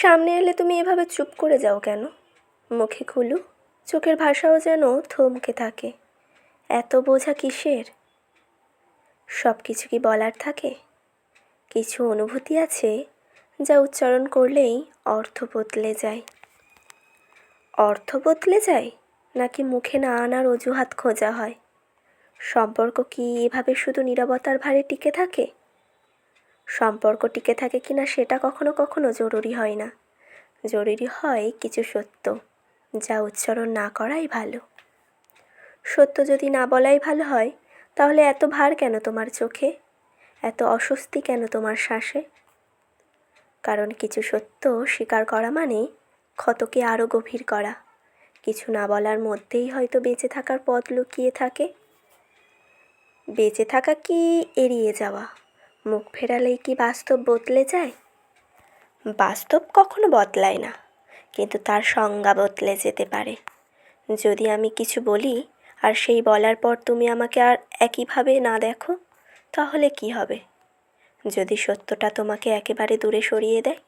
সামনে এলে তুমি এভাবে চুপ করে যাও কেন? মুখে খুলু। চোখের ভাষাও যেন থমকে থাকে। এত বোঝা কিসের? সব কিছু কি বলার থাকে? কিছু অনুভূতি আছে যা উচ্চারণ করলেই অর্থ বদলে যায়। অর্থ বদলে যায়? নাকি মুখে না আনার অজুহাত খোঁজা হয়? সম্পর্ক কি এভাবে শুধু নীরবতার ভারে টিকে থাকে? সম্পর্ক টিকে থাকে কি না সেটা কখনো কখনো জরুরি হয় না। জরুরি হয় কিছু সত্য, যা উচ্চারণ না করাই ভালো। সত্য যদি না বলাই ভালো হয়, তাহলে এত ভার কেন তোমার চোখে? এত অস্বস্তি কেন তোমার শ্বাসে? কারণ কিছু সত্য স্বীকার করা মানে ক্ষতকে আরও গভীর করা। কিছু না বলার মধ্যেই হয়তো বেঁচে থাকার পথ লুকিয়ে থাকে। বেঁচে থাকা কি এড়িয়ে যাওয়া? মুখ ফেরালেই কি বাস্তব বদলে যায়? বাস্তব কখনো বদলায় না, কিন্তু তার সংজ্ঞা বদলে যেতে পারে। যদি আমি কিছু বলি, আর সেই বলার পর তুমি আমাকে আর একইভাবে না দেখো, তাহলে কি হবে? যদি সত্যটা তোমাকে একেবারে দূরে সরিয়ে দেয়?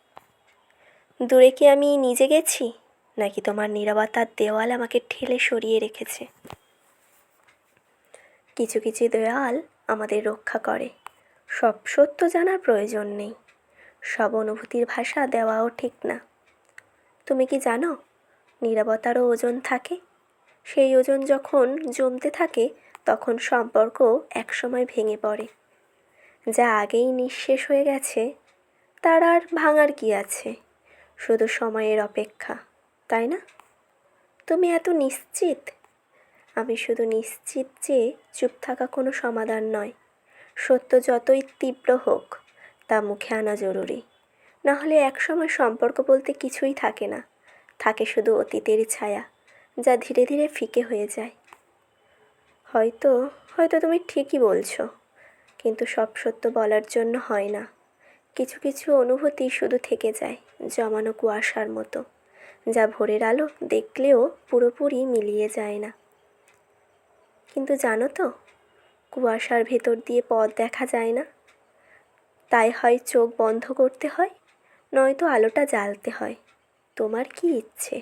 দূরে কি আমি নিজে গেছি, নাকি তোমার নীরবতার দেওয়াল আমাকে ঠেলে সরিয়ে রেখেছে? কিছু কিছু দেওয়াল আমাদের রক্ষা করে। সব সত্য জানার প্রয়োজন নেই। সব অনুভূতির ভাষা দেওয়াও ঠিক না। তুমি কি জানো নিরাপত্তারও ওজন থাকে। সেই ওজন যখন জমতে থাকে, তখন সম্পর্ক একসময় ভেঙে পড়ে। যা আগেই নিঃশেষ হয়ে গেছে, তার আর ভাঙার কি আছে? শুধু সময়ের অপেক্ষা, তাই না? তুমি এত নিশ্চিত? আমি শুধু নিশ্চিত যে চুপ থাকা কোনো সমাধান নয়। সত্য যতই তীব্র হোক, তা মুখে আনা জরুরি। না হলে একসময় সম্পর্ক বলতে কিছুই থাকে না। থাকে শুধু অতীতের ছায়া, যা ধীরে ধীরে ফিকে হয়ে যায়। হয়তো হয়তো তুমি ঠিকই বলছো, কিন্তু সব সত্য বলার জন্য হয় না। কিছু কিছু অনুভূতি শুধু থেকে যায়, জমানো কুয়াশার মতো, যা ভোরের আলো দেখলেও পুরোপুরি মিলিয়ে যায় না। কিন্তু জানো তো কুয়াশার ভেতর দিয়ে পথ দেখা যায় না। তাই হয় চোখ বন্ধ করতে হয়, নয়তো আলোটা জ্বালতে হয়। তোমার কি ইচ্ছে?